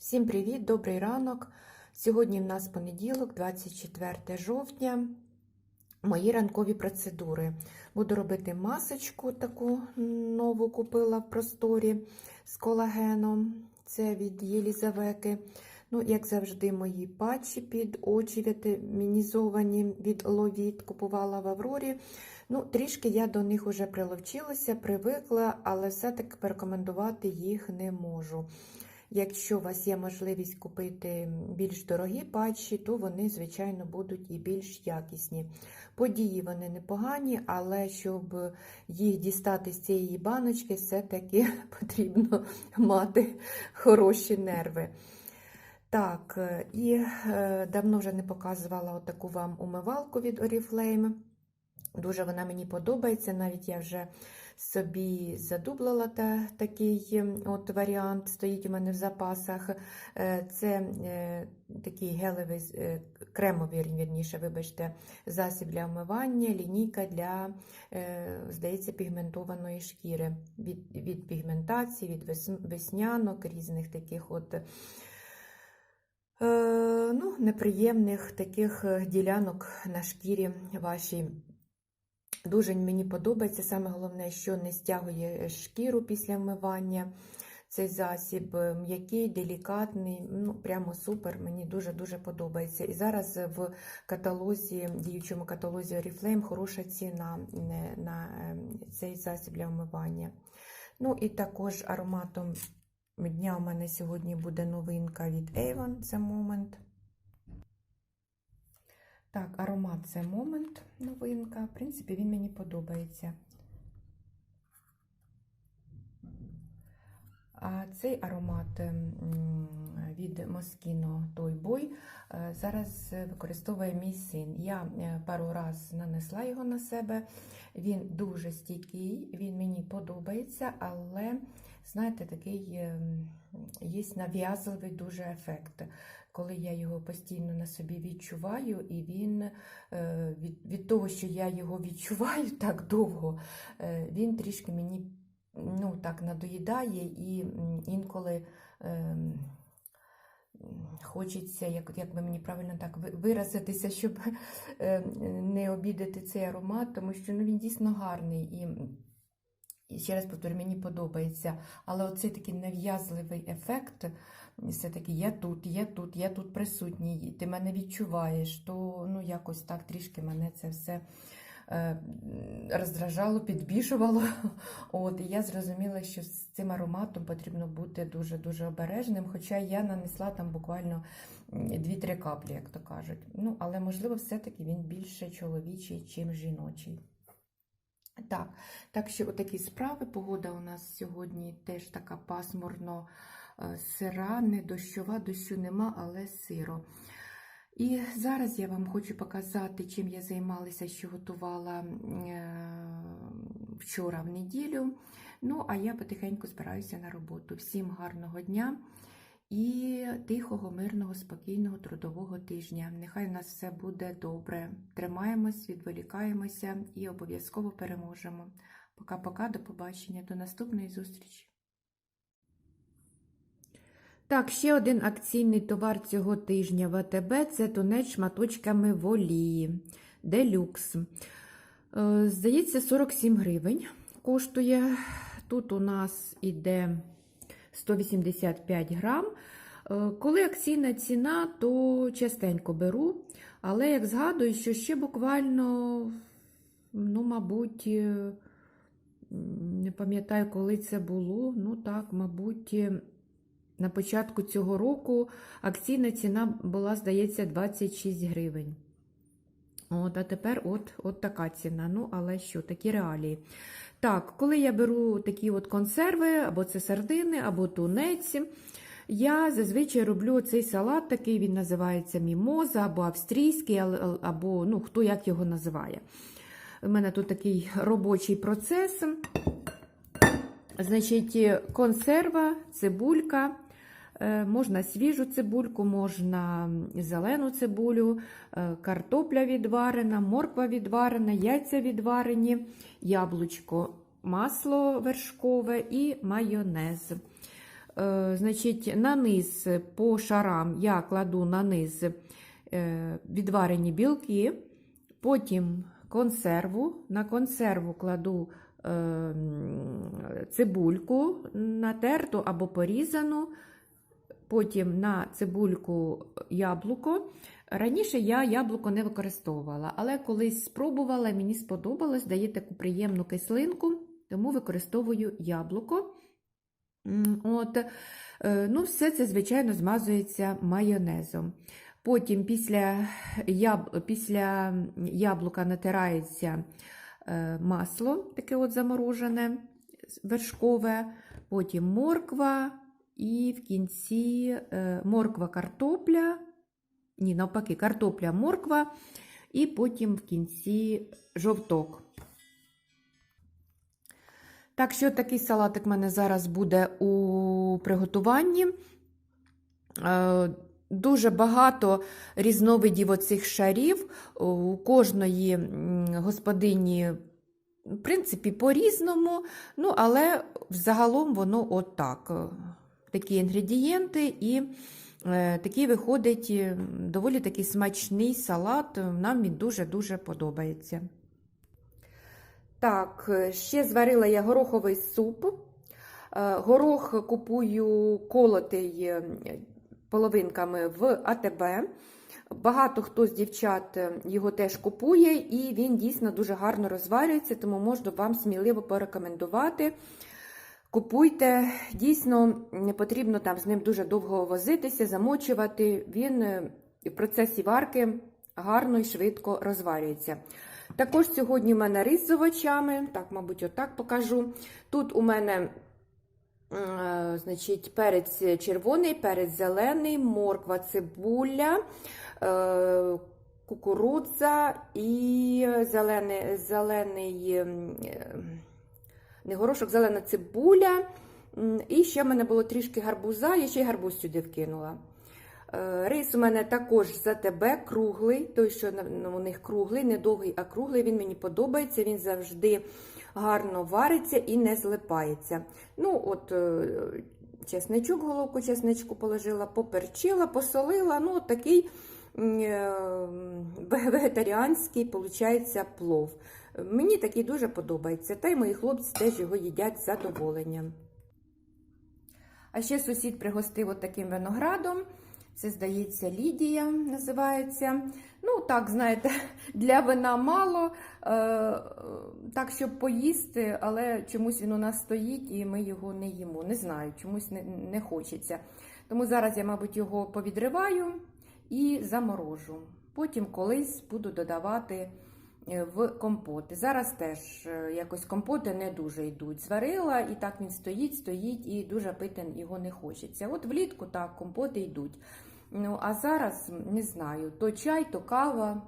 Всім привіт, добрий ранок. Сьогодні в нас понеділок, 24 жовтня. Мої ранкові процедури. Буду робити масочку, таку нову купила в просторі з колагеном. Це від Єлізавети. Ну, як завжди, мої патчі під очі вітамінізовані від Ловіт купувала в Аврорі. Ну, Трішки я до них вже приловчилася, привикла, але все-таки порекомендувати їх не можу. Якщо у вас є можливість купити більш дорогі патчі, то вони, звичайно, будуть і більш якісні. Події вони непогані, але щоб їх дістати з цієї баночки, все-таки потрібно мати хороші нерви. Так, і е, давно вже не показувала отаку вам умивалку від Oriflame. Дуже вона мені подобається, навіть я вже собі задублала та, такий от варіант, стоїть у мене в запасах. Е, Це е, такий гелевий, е, кремовий, вірніше, вибачте, засіб для вмивання, лінійка для, е, здається, пігментованої шкіри, від, від пігментації, від вес- веснянок, різних таких от. Е, Ну, неприємних таких ділянок на шкірі вашій. Дуже мені подобається. Саме головне, що не стягує шкіру після вмивання. Цей засіб е, м'який, делікатний, ну прямо супер. Мені дуже-дуже подобається. І зараз в каталозі, діючому каталозі Oriflame хороша ціна е, на е, цей засіб для вмивання. Ну і також ароматом дня у мене сьогодні буде новинка від Avon, це Moment. Так, аромат це Moment, новинка. В принципі, він мені подобається. А цей аромат від Moschino Toy Boy е, зараз використовує мій син. Я е, пару раз нанесла його на себе. Він дуже стійкий, він мені подобається, але, знаєте, такий ем, є нав'язливий дуже ефект. Коли я його постійно на собі відчуваю, і він е, від, від того, що я його відчуваю так довго, е, він трішки мені ну, так надоїдає і інколи. ем, Хочеться, як, як би мені правильно так виразитися, щоб е, не обідати цей аромат, тому що ну, він дійсно гарний і, і ще раз повторю, мені подобається. Але оцей такий нав'язливий ефект, все-таки я тут, я тут, я тут присутній, ти мене відчуваєш, то ну, якось так трішки мене це все е, роздражало, підбішувало. От, і я зрозуміла, що з цим ароматом потрібно бути дуже-дуже обережним. Хоча я нанесла там буквально 2-3 каплі, як то кажуть. Ну, але, можливо, все-таки він більше чоловічий, чим жіночий. Так, так що отакі справи. Погода у нас сьогодні теж така пасмурно е, сира, не дощова, дощу нема, але сиро. І зараз я вам хочу показати, чим я займалася, що готувала е, вчора в неділю. Ну, а я потихеньку збираюся на роботу. Всім гарного дня і тихого, мирного, спокійного трудового тижня. Нехай у нас все буде добре. Тримаємось, відволікаємося і обов'язково переможемо. Пока-пока, до побачення, до наступної зустрічі. Так, ще один акційний товар цього тижня в АТБ це тунець шматочками в олії. Делюкс. Е, Здається, 47 гривень коштує. Тут у нас іде 185 грам. Е, Коли акційна ціна, то частенько беру. Але як згадую, що ще буквально, ну, мабуть, е, не пам'ятаю, коли це було. Ну так, мабуть, е, на початку цього року акційна ціна була, здається, 26 гривень. От, а тепер от, от така ціна. Ну, але що, такі реалії. Так, коли я беру такі от консерви, або це сардини, або тунець, я зазвичай роблю цей салат, такий він називається мімоза, або австрійський, або ну, хто як його називає. У мене тут такий робочий процес. Значить, консерва, цибулька. Е, Можна свіжу цибульку, можна зелену цибулю, е, картопля відварена, морква відварена, яйця відварені, яблучко, масло вершкове і майонез. е, значить, на низ по шарам я кладу на низ відварені білки, потім консерву. На консерву кладу цибульку натерту або порізану, потім на цибульку яблуко. Раніше я яблуко не використовувала, але колись спробувала, мені сподобалось, дає таку приємну кислинку, тому використовую яблуко. От, е, ну, все це, звичайно, змазується майонезом. Потім після, яб... після яблука натирається е, масло, таке от заморожене, вершкове, потім морква і в кінці е, морква картопля, ні, навпаки, картопля, морква, і потім в кінці жовток. Так що такий салатик в мене зараз буде у приготуванні. Е, Дуже багато різновидів оцих шарів. У кожної господині, в принципі, по-різному, ну, але взагалом воно отак. Такі інгредієнти, і е, такий виходить е, доволі такий смачний салат. Нам він дуже-дуже подобається. Так, е, ще зварила я гороховий суп. Горох купую колотий половинками в АТБ. Багато хто з дівчат його теж купує, і він дійсно дуже гарно розварюється, тому можу вам сміливо порекомендувати. Купуйте, дійсно не потрібно там з ним дуже довго возитися, замочувати. Він е, в процесі варки гарно і швидко розварюється. Також сьогодні в мене рис з овочами, так, мабуть, отак покажу. Тут у мене е, значить, перець червоний, перець зелений, морква, цибуля, е, кукурудза і зелений, зелений не горошок, зелена цибуля. І ще в мене було трішки гарбуза, я ще й гарбуз сюди вкинула. Е, Рис у мене також за тебе круглий, той, що на- у них круглий, не довгий, а круглий. Він мені подобається, він завжди гарно вариться і не злипається. Ну, от е, чесничок, головку чесничку положила, поперчила, посолила. Ну, такий е, ве- вегетаріанський, виходить, плов. Мені такий дуже подобається. Та й мої хлопці теж його їдять з задоволенням. А ще сусід пригостив от таким виноградом. Це, здається, Лідія називається. Ну, так, знаєте, для вина мало, е, так, щоб поїсти, але чомусь він у нас стоїть і ми його не їмо. Не знаю, чомусь не, не хочеться. Тому зараз я, мабуть, його повідриваю і заморожу. Потім колись буду додавати в компоти. Зараз теж е, якось компоти не дуже йдуть. Зварила, і так він стоїть, стоїть, і дуже пити його не хочеться. От влітку так компоти йдуть. Ну, а зараз не знаю, то чай, то кава,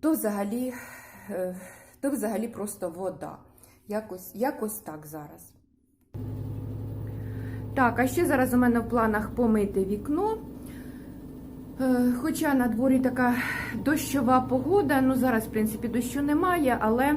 то взагалі, е, то взагалі просто вода. Якось, якось так зараз. Так, а ще зараз у мене в планах помити вікно. Е, Хоча на дворі така дощова погода, ну зараз, в принципі, дощу немає, але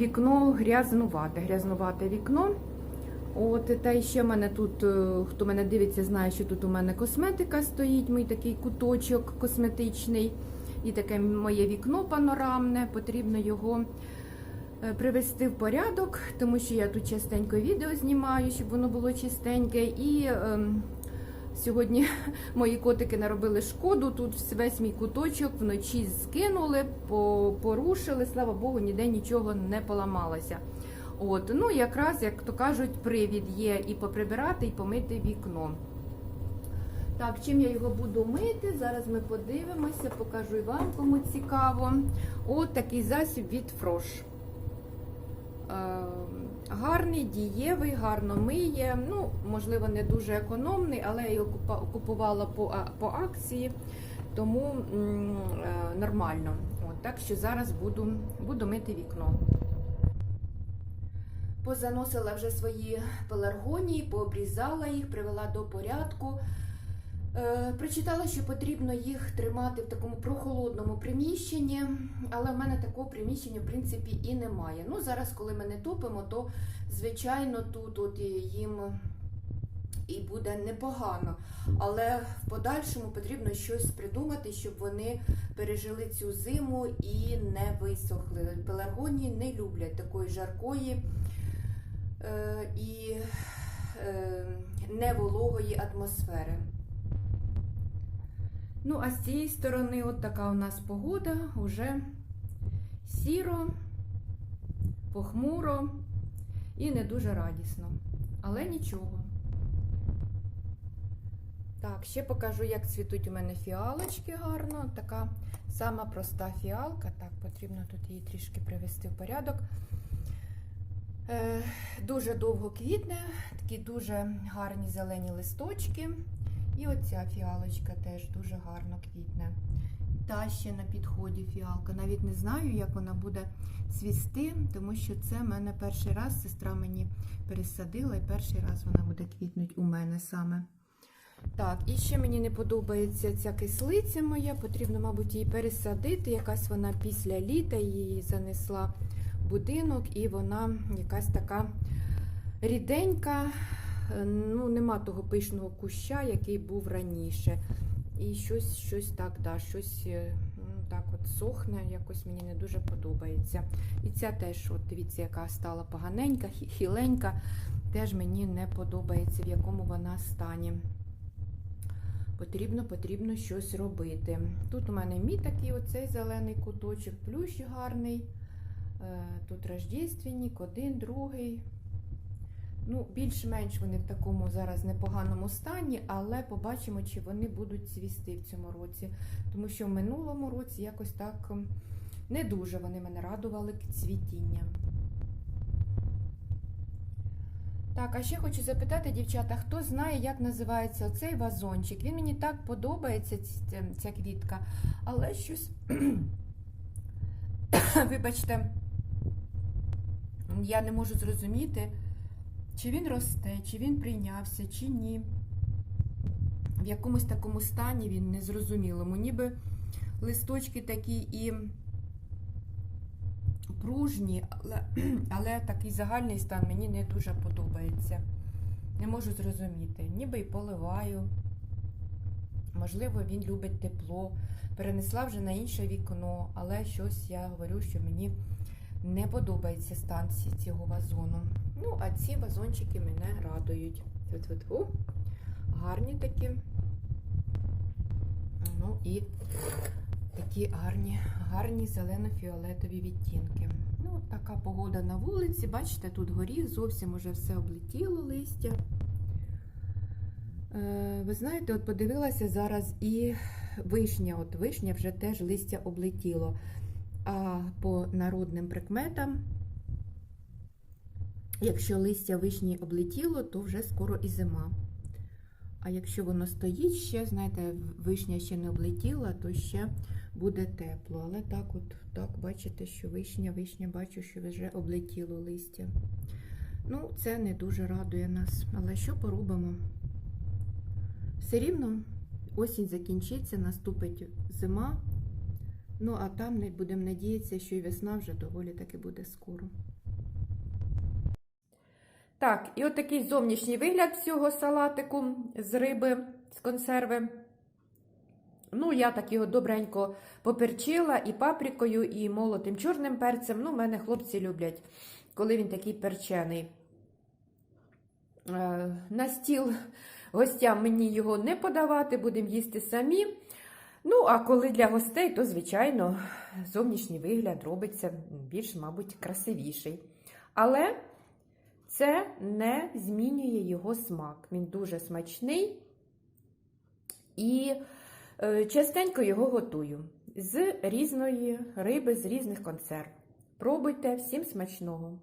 вікно грязнувате, грязнувате вікно. От, та ще в мене тут, е, хто мене дивиться, знає, що тут у мене косметика стоїть, мій такий куточок косметичний, і таке моє вікно панорамне, потрібно його е, привести в порядок, тому що я тут частенько відео знімаю, щоб воно було чистеньке. І ем, сьогодні мої котики наробили шкоду. Тут весь мій куточок вночі скинули, по- порушили. Слава Богу, ніде нічого не поламалося. От, ну якраз, як то кажуть, привід є і поприбирати, і помити вікно. Так, чим я його буду мити? Зараз ми подивимося, покажу і вам, кому цікаво. От такий засіб від Фрош. Гарний, дієвий, гарно миє. Ну, можливо, не дуже економний, але я його купувала по, по акції, тому м, е, нормально. От, так що зараз буду, буду мити вікно. Позаносила вже свої пеларгонії, пообрізала їх, привела до порядку. Е, Прочитала, що потрібно їх тримати в такому прохолодному приміщенні, але в мене такого приміщення, в принципі, і немає. Ну, зараз, коли ми не топимо, то звичайно тут от їм і буде непогано. Але в подальшому потрібно щось придумати, щоб вони пережили цю зиму і не висохли. Пеларгонії не люблять такої жаркої е, і е, невологої атмосфери. Ну, а з цієї сторони, от така у нас погода, уже сіро, похмуро і не дуже радісно. Але нічого. Так, ще покажу, як цвітуть у мене фіалочки гарно. Така сама проста фіалка. Так, потрібно тут її трішки привести в порядок. Е, дуже довго квітне, такі дуже гарні зелені листочки. І оця фіалочка теж дуже гарно квітне. Та ще на підході фіалка. Навіть не знаю, як вона буде цвісти, тому що це в мене перший раз. Сестра мені пересадила, і перший раз вона буде квітнути у мене саме. Так, і ще мені не подобається ця кислиця моя. Потрібно, мабуть, її пересадити. Якась вона після літа її занесла в будинок, і вона якась така ріденька. Е, Ну, нема того пишного куща, який був раніше. І щось, щось так, да, щось е, ну, так от сохне, якось мені не дуже подобається. І ця теж, от дивіться, яка стала поганенька, хіленька, теж мені не подобається, в якому вона стані. Потрібно, потрібно щось робити. Тут у мене мій такий оцей зелений куточок, плющ гарний. Е, Тут рождественник, один, другий. Ну, більш-менш вони в такому зараз непоганому стані, але побачимо, чи вони будуть цвісти в цьому році. Тому що в минулому році якось так не дуже вони мене радували цвітінням. Так, а ще хочу запитати, дівчата, хто знає, як називається цей вазончик? Він мені так подобається, ця квітка, але щось, вибачте, я не можу зрозуміти, чи він росте, чи він прийнявся, чи ні. В якомусь такому стані він незрозумілому. Ніби листочки такі і пружні, але, але такий загальний стан мені не дуже подобається. Не можу зрозуміти. Ніби й поливаю. Можливо, він любить тепло. Перенесла вже на інше вікно, але щось я говорю, що мені не подобається стан ці- цього вазону. Ну, а ці вазончики мене радують. Тьфу-тьфу-тьфу. Гарні такі. Ну і такі гарні, гарні зелено-фіолетові відтінки. Ну, така погода на вулиці. Бачите, тут горіх, зовсім уже все облетіло листя. Е, ви знаєте, от подивилася зараз і вишня. От вишня вже теж листя облетіло. А по народним прикметам, якщо листя вишні облетіло, то вже скоро і зима. А якщо воно стоїть ще, знаєте, вишня ще не облетіла, то ще буде тепло. Але так, от, так, бачите, що вишня, вишня, бачу, що вже облетіло листя. Ну, це не дуже радує нас. Але що поробимо? Все рівно осінь закінчиться, наступить зима. Ну, а там не будемо надіятися, що і весна вже доволі таки буде скоро. Так, і от такий зовнішній вигляд цього салатику з риби, з консерви. Ну, я так його добренько поперчила і паприкою, і молотим чорним перцем. Ну, мене хлопці люблять, коли він такий перчений. Е, На стіл гостям мені його не подавати, будемо їсти самі. Ну, а коли для гостей, то, звичайно, зовнішній вигляд робиться більш, мабуть, красивіший. Але це не змінює його смак. Він дуже смачний і е, частенько його готую з різної риби, з різних консерв. Пробуйте всім смачного!